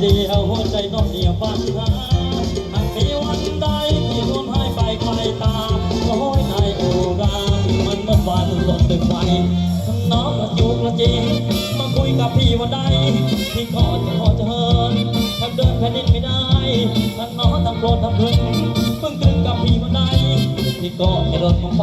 เดียวหัวใจน้องเดียวปัญหาหากมีวันใดที่รวมให้ไปไกลตาโอ้ยนายโอรามันเมื่อวานหล่นตึกไฟน้องกระจุกกระจิงมาคุยกับพี่วันใดพี่ก็จะพอจะเฮินแทบเดินแผ่นดินไม่ได้ถ้าน้องทำโกรธทำพึงเพิ่งตรึงกับพี่วันใดพี่ก็จะโดนของไฟ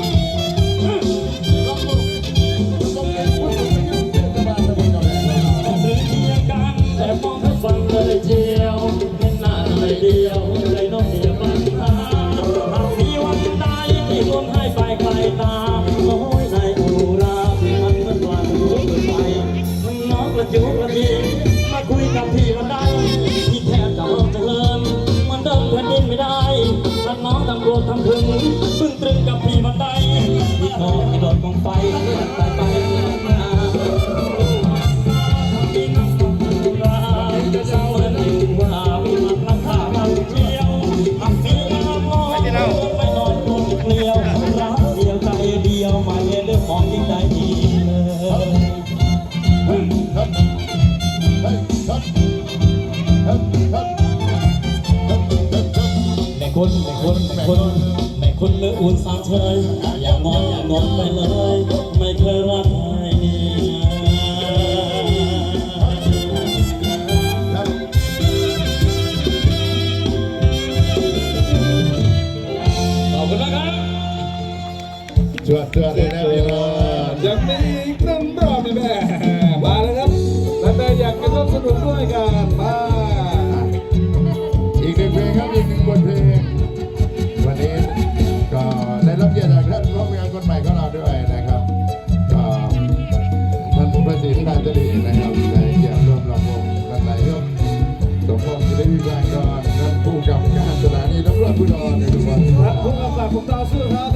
อให้โดนกองไฟตายไปมามีน้ำตกราจะเศร้าและหนึ่งว่านราคาเราเที่ยวหากมีน้ำมองไปนอนลงเกลียวรักเดียวใจเดียวไม่เลือกมองยิ่งใจดีเลยแม่คุณแม่คุณแม่คุณแม่คุณมืออุ่นสาเชย องอย่างนนไปเลย ไม่เคยรักใครขอบคุณมากครับ จวดจวดเลยนะ ประสิทธิ์นาตรีนะครับได้เกียรติร่วมรำวงท่านนายกสมพงษ์ศิริวิวัฒน์กรท่านผู้กำกับการสถานีตำรวจภูธรในทุกวันครับพูดกำกับผมดาวสู้ครับ